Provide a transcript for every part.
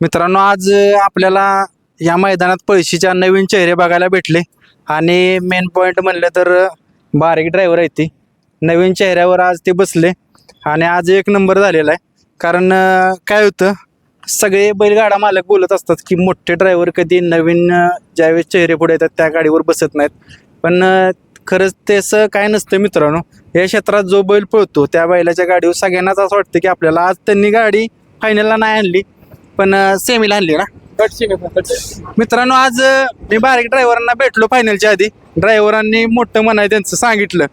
मित्रांनो आज आपल्याला या मैदानात पळशीच्या नवीन चेहरे बघायला भेटले. आणि मेन पॉईंट म्हणलं तर बारीक ड्रायव्हर आहे ती. नवीन चेहऱ्यावर आज ते बसले. आणि आज एक नंबर झालेला आहे. कारण काय होतं सगळे बैलगाडा मालक बोलत असतात की मोठे ड्रायव्हर कधी नवीन ज्यावेळेस चेहरे पुढे येतात त्या गाडीवर बसत नाहीत. पण खरंच तसं काय नसतं मित्रांनो. या क्षेत्रात जो बैल पळतो त्या बैलाच्या गाडीवर सगळ्यांनाच असं वाटतं की आपल्याला आज त्यांनी गाडी फायनलला नाही आणली. पण सेमीला आणली ना? मित्रांनो आज मी बारीक ड्रायव्हरांना भेटलो फायनलच्या आधी. ड्रायव्हरांनी मोठं म्हणाय त्यांचं सांगितलं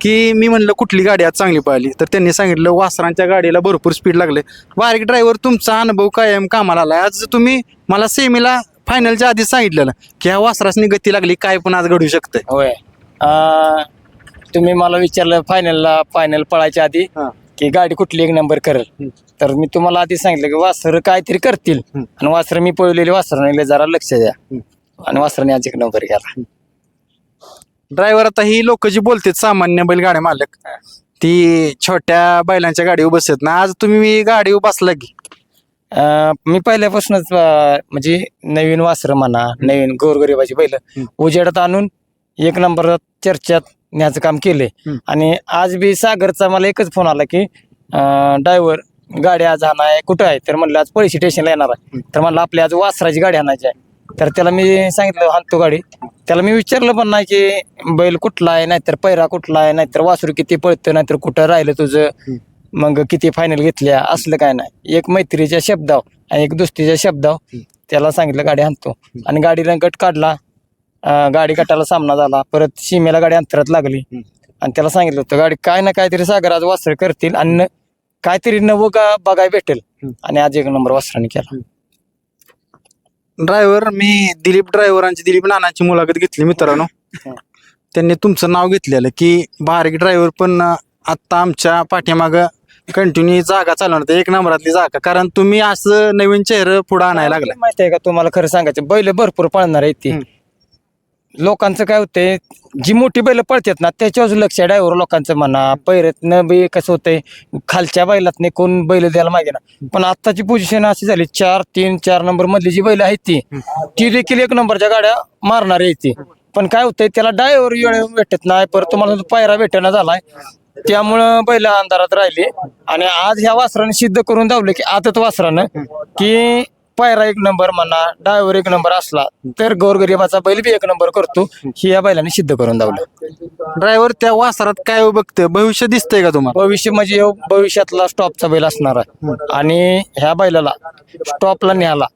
की मी म्हणलं कुठली गाडी आज चांगली पाहिली? तर त्यांनी सांगितलं वासरांच्या गाडीला भरपूर स्पीड लागले. बारीक ड्रायव्हर तुमचा अनुभव कायम कामाला आलाय. आज तुम्ही मला सेमीला फायनलच्या आधीच सांगितलेलं की ह्या वासरासनी गती लागली काय पण आज घडू शकतंय. होय. तुम्ही मला विचारलं फायनलला फायनल पळायच्या आधी. की गाडी कुठली एक नंबर करेल. तर मी तुम्हाला आधी सांगितलं की वासर काहीतरी करतील. आणि वासर मी पळवलेले वासराने जरा लक्ष द्या. आणि वासराने आज एक नंबर केला. ड्रायव्हर आता ही लोक जी बोलतात सामान्य बैलगाड्या मालक ती छोट्या बैलांच्या गाडीवर बसत ना. आज तुम्ही गाडीवर बसला की? अं, मी पहिल्यापासूनच अं, म्हणजे नवीन वासर म्हणा नवीन गोरगरिबाची बैल. उजेडात आणून एक नंबर चर्चेत न्यायचं काम केले हम्म. आणि आज बी सागरचा मला एकच फोन आला की ड्रायव्हर गाडी आज आणाय कुठं आहे? तर म्हणलं आज पोलीस स्टेशनला येणार आहे. तर म्हणलं आपली आज वासराची गाडी आणायची आहे. तर त्याला मी सांगितलं हाणतो गाडी. त्याला मी विचारलं पण नाही की बैल कुठला आहे नाहीतर पैरा कुठला आहे नाहीतर वासरू किती पळतं नाहीतर कुठं राहिलं तुझं? मग किती फायनल घेतल्या असलं काय नाही. एक मैत्रीच्या शब्दाव आणि एक दुसरीच्या शब्दाव त्याला सांगितलं गाडी आणतो आणि गाडी रंगट काढला. गाडी गटाला सामना झाला. परत सीमेला गाडी अंतरात लागली. आणि त्याला सांगितलं होतं गाडी काय ना काहीतरी सागर आज वासर करतील आणि काहीतरी नवं का बघाय भेटेल. आणि आज एक नंबर वासराने केला. ड्रायव्हर मी दिलीप ड्रायव्हरांची दिलीप नानांची मुलाखत घेतली मित्रांनो. त्यांनी तुमचं नाव घेतलेलं की बारीक ड्रायव्हर पण आत्ता आमच्या पाठीमाग कंटिन्यू जागा चालवणार एक नंबरातली जागा. कारण तुम्ही असं नवीन चेहरे पुढे आणायला लागला माहिती आहे का तुम्हाला खरं सांगायचं? बैल भरपूर पळणार आहेत ती. लोकांचं काय होतंय जी मोठी बैल पळतात ना त्याच्यावर लक्ष डायव्हर लोकांचं म्हणा. पैरतनं बी कसं होतंय खालच्या बैलात नाही कोण बैल द्यायला मागे ना. पण आत्ताची पोझिशन अशी झाली चार तीन चार नंबर मधली जी बैल आहेत ती ती देखील एक नंबरच्या गाड्या मारणार आहे ती. पण काय होतंय त्याला डायव्हर वेळ भेटत नाही परत तुम्हाला पायरा भेटेना झालाय. त्यामुळं बैल अंधारात राहिले. आणि आज ह्या वासराने सिद्ध करून धावले की आदत वासरानं की पायरा एक नंबर म्हणा ड्रायव्हर एक नंबर असला तर गोरगरिबाचा बैल बी एक नंबर करतो. ही या बैलाने सिद्ध करून दावलं. ड्रायव्हर त्या वासरात काय बघतोय? भविष्य दिसतंय का तुम्हाला? भविष्य म्हणजे ह्यो भविष्यातला स्टॉपचा बैल असणार आहे. आणि ह्या बैलाला स्टॉपला न्यायला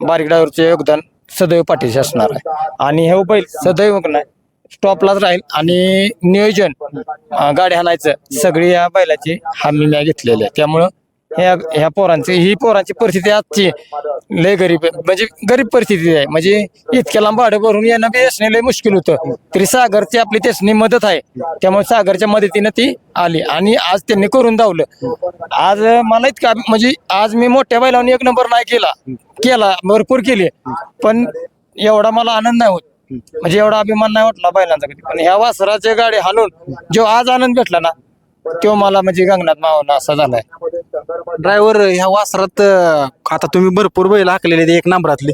बारीक ड्रायव्हरचे योगदान सदैव पाठीशी असणार आहे. आणि हे बैल सदैव नाही स्टॉपलाच राहील. आणि नियोजन अं, गाडी हाणायचं सगळी या बैलाची हमी मी घेतलेली आहे. त्यामुळं ह्या ह्या पोरांची ही पोरांची परिस्थिती आजची लय गरीब आहे. म्हणजे गरीब परिस्थिती आहे. म्हणजे इतक्या लांब भाडं भरून येणं बी असणे लय मुश्किल होतं. तरी सागरची आपली त्यासनी मदत आहे. त्यामुळे सागरच्या मदतीनं ती आली. आणि आज त्यांनी करून धावलं. आज मला इतका म्हणजे आज मी मोठ्या बैलांनी एक नंबर नाही केला. केला भरपूर केले. पण एवढा मला आनंद नाही होत. म्हणजे एवढा अभिमान नाही वाटला बैलांचा कधी. पण ह्या वासराच्या गाडी हालून जो आज आनंद भेटला ना तो मला म्हणजे गंगनाथ मावना असा झालाय. ड्रायव्हर ह्या वासरात अं, आता तुम्ही भरपूर बैल हाकलेले आहेत एक नंबरातले.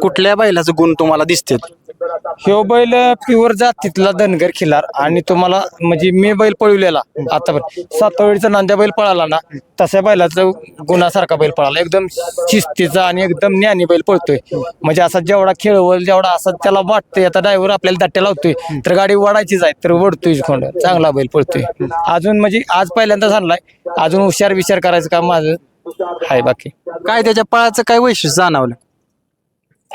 कुठल्या बैलाचं गुण तुम्हाला दिसते ह्यो बैल प्युअर जातीतला धनगर खिलार. आणि तुम्हाला म्हणजे मी बैल पळवलेला आता सातवडीचा नांद्या बैल पळाला ना तशा बैलाचा गुणासारखा बैल पळाला. एकदम शिस्तीचा आणि एकदम ज्ञानी बैल पळतोय. म्हणजे असा जेवढा खेळवल जेवढा असा त्याला वाटतोय आता ड्रायव्हर आपल्याला दाट्या लावतोय तर गाडी वाढायचीच आहे तर वडतोय कोण? चांगला बैल पळतोय. अजून म्हणजे आज पहिल्यांदा झालाय. अजून हुशार विचार करायचं का माझं आहे बाकी. काय त्याच्या पळाचं काय वैशिष्ट्य जाणवलं?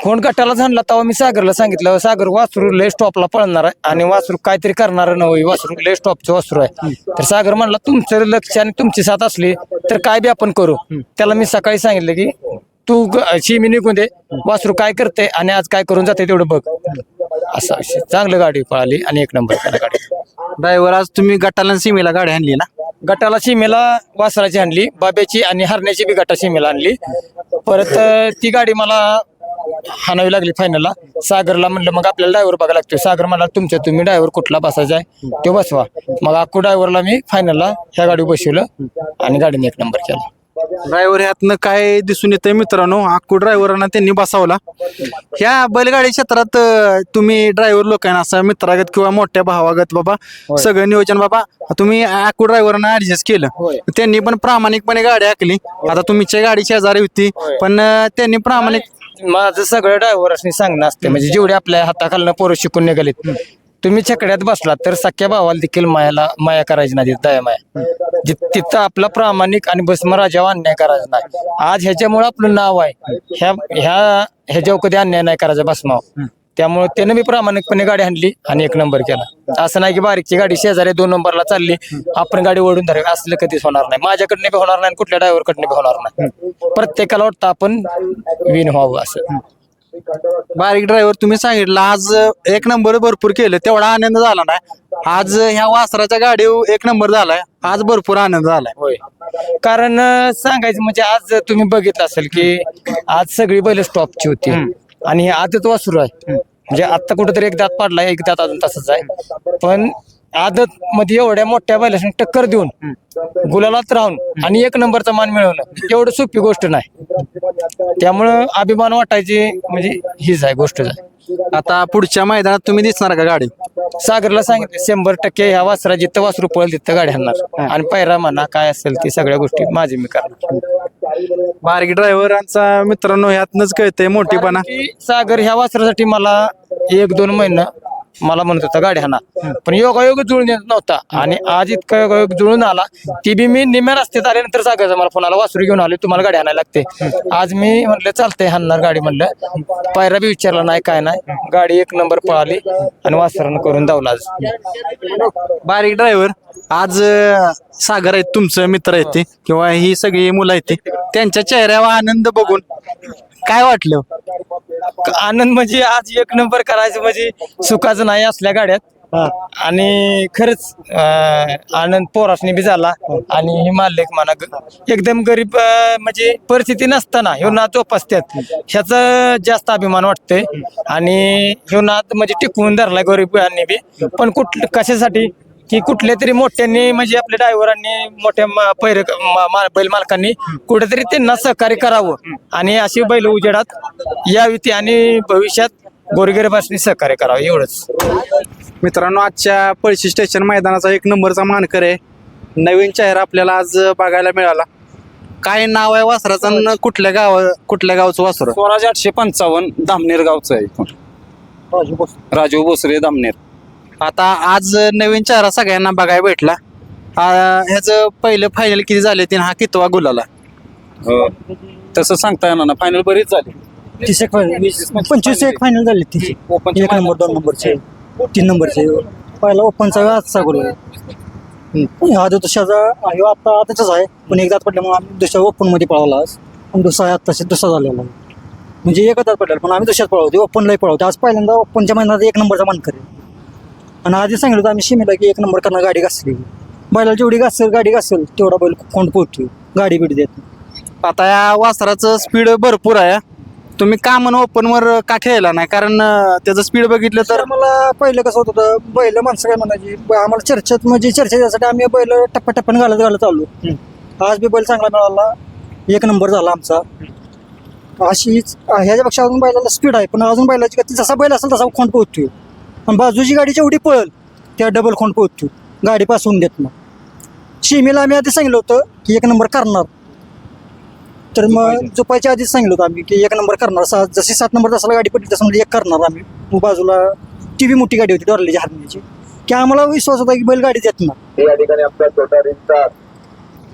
कोण गटाला झाला तेव्हा मी सागरला सांगितलं सागर वासरू लय स्टॉपला पळणार आहे आणि वासरू काहीतरी करणार नव्हे वासरू लय स्टॉपचं वासरू आहे. तर सागर म्हणला तुमचं लक्ष आणि तुमची साथ असली तर काय बी आपण करू. त्याला मी सकाळी सांगितलं की तू शिमी निघून दे वासरू काय करते आणि आज काय करून जाते तेवढं बघ. असा विषय. चांगलं गाडी पळाली आणि एक नंबर केला गाडी. ड्रायव्हर आज तुम्ही गटाला आणि सीमेला गाडी आणली ना? गटाला सीमेला वासराची आणली बाब्याची आणि हरण्याची बी गटा सीमेला आणली. परत ती गाडी मला हाणावी लागली फायनलला सागरला म्हणलं मग आपल्याला ड्रायव्हर बघायला लागतोय. सागर म्हणला तुमच्या तुम्ही ड्रायव्हर कुठला बसायचा आहे? तो बसवा. मग अक्कू ड्रायव्हरला मी फायनलला ह्या गाडी बसवलं आणि गाडीने एक नंबर केला. ड्रायव्हर ह्यातनं काय दिसून येतंय मित्रांनो अक्कू ड्रायव्हरांना त्यांनी बसावला. ह्या बैलगाडी क्षेत्रात अं, तुम्ही ड्रायव्हर लोकांना असं मित्रागत किंवा मोठ्या भावागत बाबा सगळं नियोजन बाबा तुम्ही अक्कू ड्रायव्हरांना ऍडजस्ट केलं. त्यांनी पण प्रामाणिकपणे गाडी आखली. आता तुमच्या गाडी शेजारी होती पण अं, त्यांनी प्रामाणिक माझं सगळं ड्रायव्हरसनी सांगणं असते म्हणजे जेवढे आपल्या हाताखालनं पोरं शिकून निघालेत तुम्ही छकड्यात बसलात तर सख्या भावाला देखील मायाला माया करायची नाही दया माया. जि- तिथं आपला प्रामाणिक आणि भस्म राजावर अन्याय करायचा नाही. आज ह्याच्यामुळे आपलं नाव आहे. ह्या ह्या ह्याच्यावर कधी अन्याय नाही करायचा भस्माव त्यामुळे त्यानं मी प्रामाणिकपणे गाडी आणली आणि एक नंबर केला. असं नाही की बारीकची गाडी शेजारी दोन नंबरला चालली आपण गाडी ओढून धर असलं कधीच होणार नाही. माझ्याकडनं बी होणार नाही कुठल्या ड्रायव्हरकडनं बी होणार नाही. प्रत्येकाला वाटतं आपण विन व्हावं असं. बारीक ड्रायव्हर तुम्ही सांगितलं आज एक नंबर भरपूर केलं तेवढा आनंद झाला नाही. आज ह्या वासराच्या गाडीवर एक नंबर झालाय आज भरपूर आनंद झालाय. होय. कारण अं, सांगायचं म्हणजे आज तुम्ही बघितलं असेल की आज सगळी बैल स्टॉपची होती. आणि हे आदत वासरू आहे. म्हणजे आता कुठेतरी एक दात पाडलाय एक दात अजून तसंच आहे. पण आदत मध्ये एवढ्या मोठ्या बैलासून टक्कर देऊन गुलालात राहून आणि एक नंबरचा मान मिळवणं एवढं सोपी गोष्ट नाही. त्यामुळं अभिमान वाटायची म्हणजे हीच आहे गोष्ट. आहे आता पुढच्या मैदानात तुम्ही दिसणार का गाडी? सागरला सांगितलं शंभर टक्के ह्या वासरा जिथं वासरू पळेल तिथं गाडी आणणार. आणि पैरा म्हणा काय असेल ती सगळ्या गोष्टी माझी मी करणार. बारगी ड्रायव्हरांचा मित्रांनो ह्यातनच कळतंय मोठीपणा. की सागर ह्या वासरासाठी मला एक दोन महिना मला म्हणत होता गाडी हाना पण योगायोग जुळून येत नव्हता. आणि आज इतका योगायोग जुळून आला ती बी मी निम्या रस्त्यात आल्यानंतर सागरचा मला फोन आला वासरू घेऊन आले तुम्हाला गाडी आणायला लागते. आज मी म्हणलं चालतंय हाणणार गाडी म्हणलं. पायरा बी विचारला नाही काय नाही. गाडी एक नंबर पळाली आणि वासरानं करून धावला आज. बारीक ड्रायव्हर आज अं, सागर आहेत तुमचं मित्र आहेत ते किंवा ही सगळी मुलं आहेत ते त्यांच्या चेहऱ्यावर आनंद बघून काय वाटलं? आनंद म्हणजे आज एक नंबर करायचं म्हणजे सुखाचं नाही असल्या गाड्यात. आणि खरंच आनंद पोरासनी बी झाला. आणि हे मालक म्हणा एकदम गरीब म्हणजे परिस्थिती नसताना ह्यो नाद जोपासत्यात ह्याचा जास्त अभिमान वाटतंय. आणि ह्यो नाद म्हणजे टिकवून धरलाय गरिबांनी बी. पण कुठ कशासाठी? की कुठल्या तरी मोठ्यांनी म्हणजे आपल्या ड्रायव्हरांनी मोठ्या म- पैर म- मा- बैल मालकांनी कुठेतरी त्यांना सहकार्य करावं. आणि अशी बैल उजेडात यावी ती आणि भविष्यात गोरगरिबांनी सहकार्य करावं एवढंच. मित्रांनो आजच्या पळशी स्टेशन मैदानाचा एक नंबरचा मानकर आहे. नवीन चेहरा आपल्याला आज बघायला मिळाला. काय नाव आहे वासराचं आणि कुठल्या गाव कुठल्या गावचं वासर? स्वराज आठशे पंचावन्न धामनेर गावचं आहे. राजीव भोसरे. धामनेर आता आज नवीन चेहरा सगळ्यांना बघायला भेटला. आ, ह्याचं पहिलं फायनल किती झाले तीन? हा कितवा गुलाला? अं, तसं सांगता येणार ना फायनल बरीच झाली. तीस एक फायनल पंचवीस एक फायनल झाले तिचे ओपनचे एक नंबर दोन नंबरचे तीन नंबरचे पहिला ओपनचा आजचा गोल हा जो दुसऱ्याचा ह्यो आता आताचाच आहे. पण एक दात पडल्यामुळे आम्ही दुसऱ्या ओपनमध्ये पळवला आज. पण दुसरा आहे आत्ताशी दुसरा झालेला आहे. म्हणजे एक दात पडलेला पण आम्ही दुसऱ्यात पळवतो ओपनलाही पळवतो आज पहिल्यांदा ओपनच्या महिन्यात एक नंबरचा मान करेल आणि आधी सांगितलं होतं आम्ही शिमेला की एक नंबर करणार गाडी घासली. बैला जेवढी घासेल गाडी घासेल तेवढा बैल कोण पोहोचतो गाडी बिडी देत नाही. आता या वासराचं स्पीड भरपूर आहे. तुम्ही का म्हणून ओपन वर का खेळला नाही? कारण अं, त्याचं स्पीड बघितलं तर तर मला पहिलं कसं होत होतं बैल माणसं काय म्हणायची ब- आम्हाला चर्चेत म्हणजे चर्चा यासाठी आम्ही बैल टप्प्याटप्प्याने घालत घालत आलो. आज बी बैल चांगला मिळाला. एक नंबर झाला आमचा. अशीच ह्याच्यापेक्षा अजून बैलाला स्पीड आहे. पण अजून बैलाची गती जसा बैल असेल तसा खोंड पोहोचतोय पण बाजूची गाडी जेवढी पळल त्या डबल खोंड पोहोचतो गाडी पासून देत मग शिमीला आम्ही आधी सांगितलं होतं की एक नंबर करणार. तर मग झोपायच्या आधीच सांगितलं होतं आम्ही की एक नंबर करणार. सात जशी सात नंबर तासाला गाडी पडली तसं म्हणजे एक करणार आम्ही. मग बाजूला टी व्ही मोठी गाडी होती डॉरलीच्या हारण्याची की आम्हाला विश्वास होता की बैल गाडी देत ना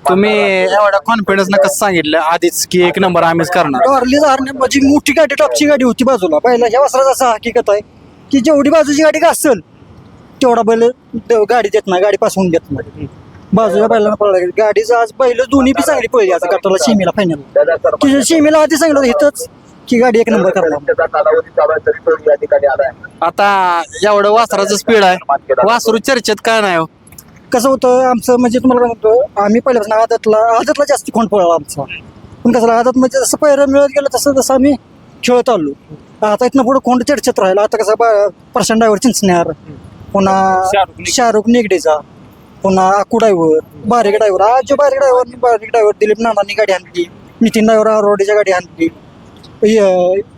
तुम्ही एवढा कॉन्फिडन्स न कसं सांगितलं? आधीच की एक नंबर आम्हीच करणार. डॉरलीचा हारण्या माझी मोठी गाडी टॉपची गाडी होती बाजूला. पहिला ह्या वासराचा असा हकीकत आहे. की जेवढी बाजूची गाडी घासल तेवढा बैल द- गाडी देत नाही गाडी पासून देत नाही. बाजूला बैलांना पळायला लागली गाडीचं आज बैल दोन्ही बी चांगली पळली आज गटाला शिमीला फायनल की शिमीला आधी सांगितलं होतं इथंच की गाडी एक नंबर करणार. आता एवढं वासराचं स्पीड आहे. वासरू चर्चेत काय नाही हो. कसं होतं आमचं म्हणजे तुम्हाला काय म्हणतो आम्ही पहिल्यापासून आदतला आदतला जास्त कोण पळला आमचा. पण कसं आदत म्हणजे जसं पहिलं मिळत गेलं तसं तसं आम्ही खेळत आलो. आता इथनं पुढे कोण चर्चेत राहिला. आता कसं प्रशांत ड्रायव्हर चिंचण्यार पुन्हा शाहरुख निग- शाहरुख निगडेचा पुन्हा आकू ड्रायव्हर बारीक ड्रायव्हर. आज जो बारीक ड्रायव्हर बारीक ड्रायव्हर दिलीप नानांनी गाडी आणली नितीन ड्रायव्हर आरोडीच्या गाडी आणली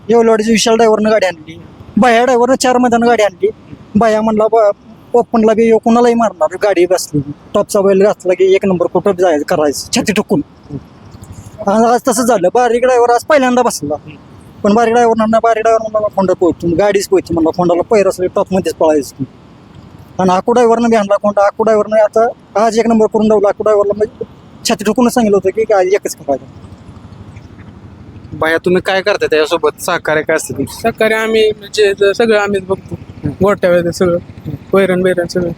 येवलवाडीच्या विशाल ड्रायव्हरनं गाडी आणली बाया ड्रायव्हरनं चार मैदान गाडी आणली. बाया म्हणला ओपनला बी कोणालाही मारणार गाडी बसली. टॉपचा बैल घातला की एक नंबर कुठं जायचं करायचं छाती आज आज तसं झालं. बारीक ड्रायव्हर आज पहिल्यांदा बसला. पण बारीक ड्रायव्हर म्हणा बारीक ड्रायव्हर म्हणला खोंडा पोहतो गाडीच पोहती म्हणला. खोंडाला पैर असले टॉपमध्येच पळायचं आणि आकू ड्रायव्हरनं बी आणला कोणता आकू ड्रायव्हरनं आता आज एक नंबर करून लावला. आकू ड्रायव्हरला म्हणजे छाती ठोकूनच सांगितलं होतं की गाडी एकच करायचं. बाया तुम्ही काय करता त्याच्यासोबत? सहकार्य काय असते तुमचं? सकाळी आम्ही म्हणजे ज- सगळं आम्हीच बघतो. गोट्या वगैरे सगळं. वैरण बैरण सगळं.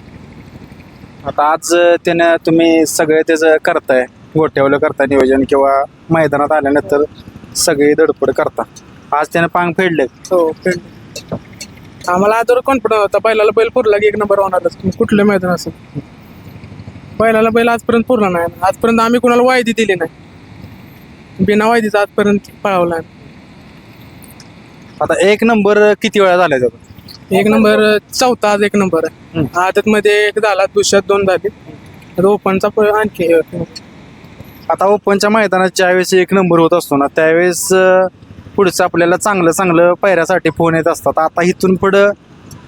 आता आज त्यानं तुम्ही सगळे त्याचं करताय. गोट्यावलं करताय नियोजन किंवा मैदानात आल्यानंतर सगळे धडपड करता. आज त्यानं पांग फेडले. हो. आम्हाला आजवर कॉन्फिडन्स होता. पहिल्याला बैल पुरला की एक नंबर होणारच. कुठलं मैदान असेल? पहिल्याला बैल आजपर्यंत पुरला नाही. आजपर्यंत आम्ही कोणाला वायदी दिली नाही. बिना वायदीचा आजपर्यंत पळवला नाही. आता एक नंबर किती वेळा झाला त्याचा? एक नंबर चौथा आज एक नंबर आहे आदत मध्ये एक झाला दुसऱ्यात दोन झाले. ओपनचा आणखी. आता ओपनच्या मैदानात ज्यावेळेस एक नंबर होत असतो ना त्यावेळेस अं, पुढचं आपल्याला चांगलं चांगलं पायऱ्यासाठी फोन येत असतात. आता इथून पुढं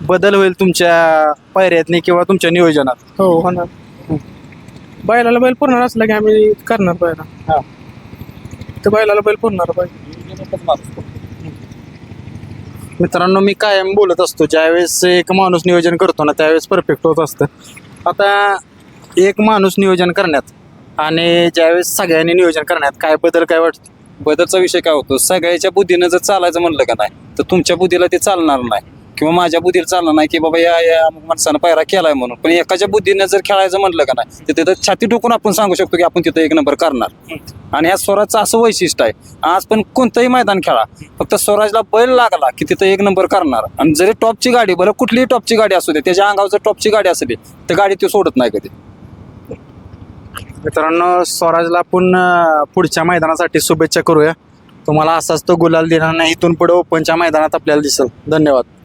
बदल होईल तुमच्या पायऱ्यातनी किंवा तुमच्या नियोजनात. हो होणार. बैलाला बैल पुरणार असला की आम्ही करणार बैला. तर बैलाला बैल पुरणार पाहिजे मित्रांनो मी कायम बोलत असतो. ज्यावेळेस एक माणूस नियोजन करतो ना त्यावेळेस परफेक्ट होत असतं. आता एक माणूस नियोजन करण्यात आणि ज्यावेळेस सगळ्यांनी नियोजन करण्यात काय बदल काय वाटतं? बदलचा विषय काय होतो? सगळ्याच्या बुद्धीनं जर चालायचं म्हणलं का नाही तर तुमच्या बुद्धीला ते चालणार नाही. किंवा माझ्या बुद्धीला चालणार नाही की बाबा या या माणसानं पायरा केलाय म्हणून. पण एकाच्या बुद्धीनं जर खेळायचं म्हणलं का नाही तर तिथं छाती टोकून आपण सांगू शकतो की आपण तिथं एक नंबर करणार. आणि ह्या स्वराजचं असं वैशिष्ट्य आहे. आज पण कोणतंही मैदान खेळा फक्त स्वराजला बैल लागला की तिथं एक नंबर करणार. आणि जरी टॉपची गाडी बरं कुठलीही टॉपची गाडी असू दे त्याच्या अंगावर जर टॉपची गाडी असली तर गाडी ती सोडत नाही कधी. मित्रांनो स्वराजला आपण पुढच्या मैदानासाठी शुभेच्छा करूया. तुम्हाला असाच तो गुलाल देणार नाही इथून पुढे ओपनच्या मैदानात आपल्याला दिसेल. धन्यवाद.